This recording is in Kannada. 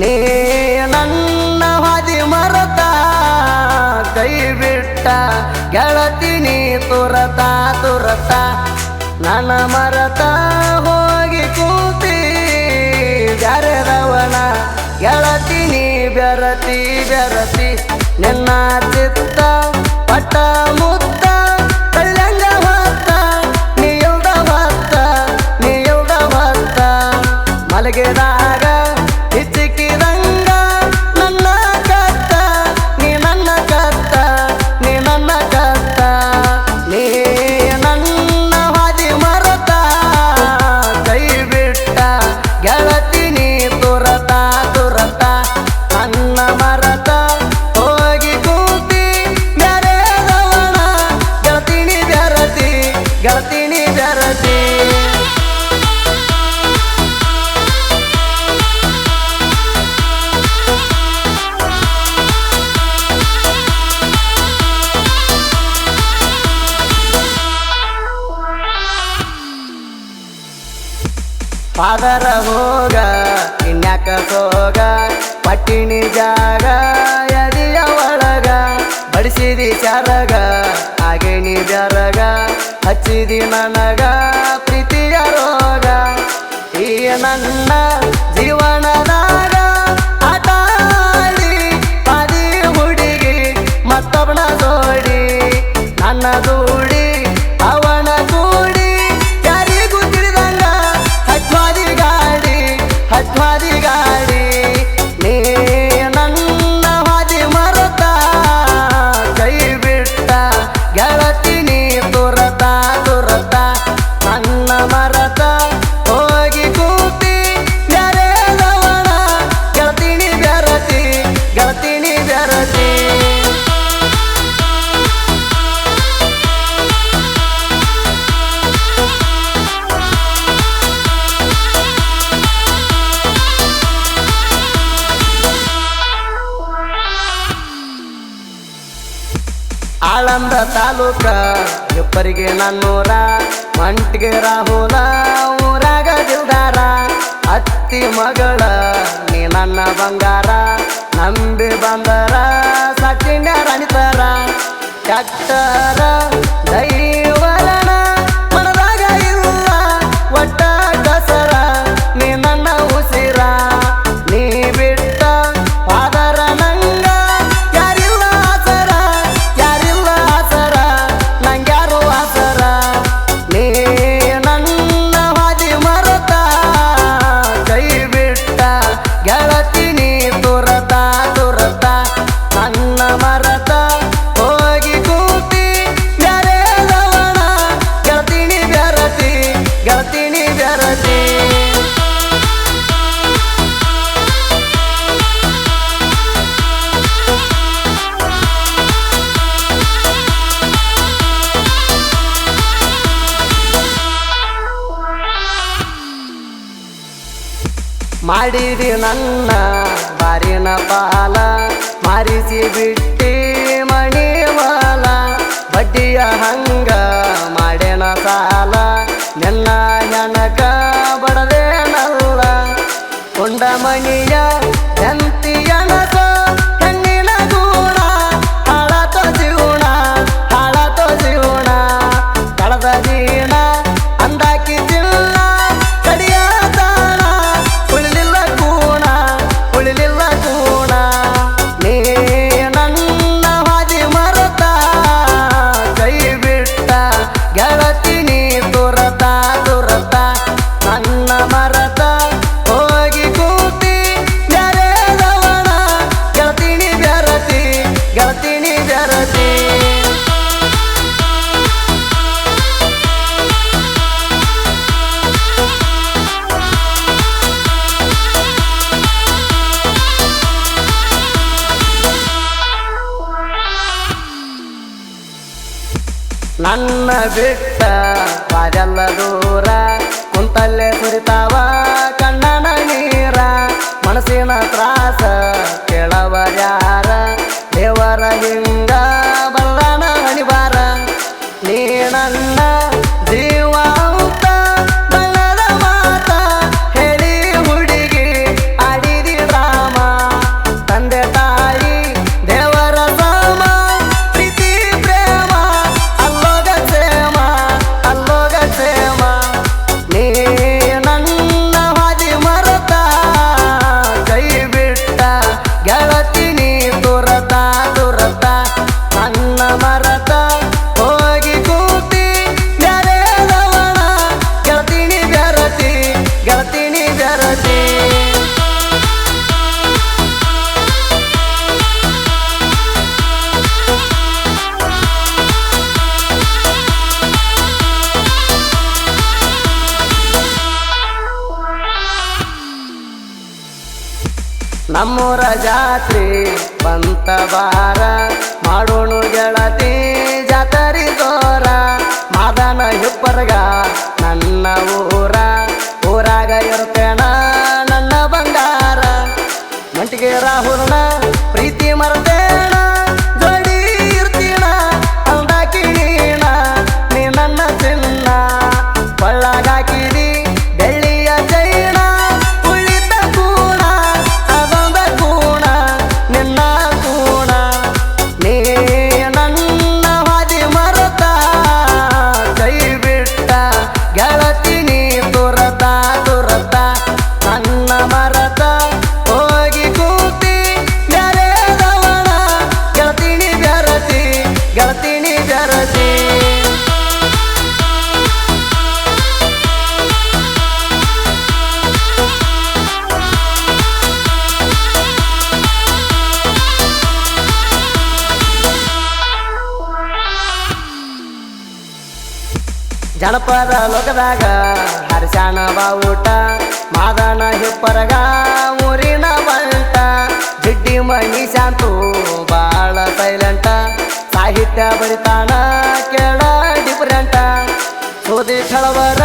ನೀ ನನ್ನ ಹಾದಿ ಮರತ ಕೈ ಬಿಟ್ಟ ಗೆಳತಿ ನೀ ತುರತ ತುರತ ನನ್ನ ಮರತ ಹೋಗಿ ಕೂತಿ ಬೆರೆದವನ ಗೆಳತಿ ನೀ ಬೆರತಿ ಬೆರತಿ ನಿನ್ನ ಚಿತ್ತ ಪಟ್ಟ ಆದರ ಹೋಗ, ಇನ್ಯಾಕ ಹೋಗ ಪಟ್ಟಿಣಿ ಜಾಗ, ಎದಿಯ ಒಳಗ? ಬಡಿಸಿದಿ ಚರಗ ಆಗಿಣಿ ಜರಗ ಹಚ್ಚಿದಿ ನನಗ, ಪ್ರೀತಿಯ ರೋಗ. ಈ ನನ್ನ ಆಳಂದ ತಾಲೂಕ ಇಬ್ಬರಿಗೆ ನನ್ನೂರ, ಮಂಟಿಗೆ ರಾಹುಲ, ಊರಾಗ ದಿಲ್ದಾರ, ಅತ್ತಿ ಮಗಳ, ನೀ ನನ್ನ ಬಂಗಾರ, ನಂಬಿ ಬಂದರ ಸಚಿನ ರಣಿತರ ಟ್ಯಾಕ್ಟರ ಮಾಡಿದಿ ನನ್ನ ಬಾರಿನ ಪಾಲ ಮಾರಿಸಿ ಬಿಟ್ಟಿ ಮಣಿವಾಲ ಬಡ್ಡಿಯ ಹಂಗಾ private ನಮ್ಮೂರ ಜಾತ್ರೆ ಬಂತ ಬಾರ ಮಾಡೋಣು ಗೆಳತಿ ಜಾತರಿ ದೋರ ಮಾದನ ಹಿಪ್ಪರ್ಗ ನನ್ನ ಊರ, ಊರಾಗ ಇರ್ತೇಣ ನನ್ನ ಬಂಗಾರ. ಮಂಟಿಗೆ ರಾಹುಲ್ನ ಜನಪದ ಲೋಕದಾಗ ಹರಿಶಾಣ ಬಾವುಟ ಮಾದನ ಹಿಪ್ಪರಗ ಊರಿನ ಬಂಟ ಜಿಡ್ಡಿ ಮಣಿ ಶಾಂತು ಬಾಳ ಸೈಲೆಂಟ ಸಾಹಿತ್ಯ ಬರಿತಾನ ಕೇಳ ಡಿಫರೆಂಟ ಸೋದಿ ಕಳವರ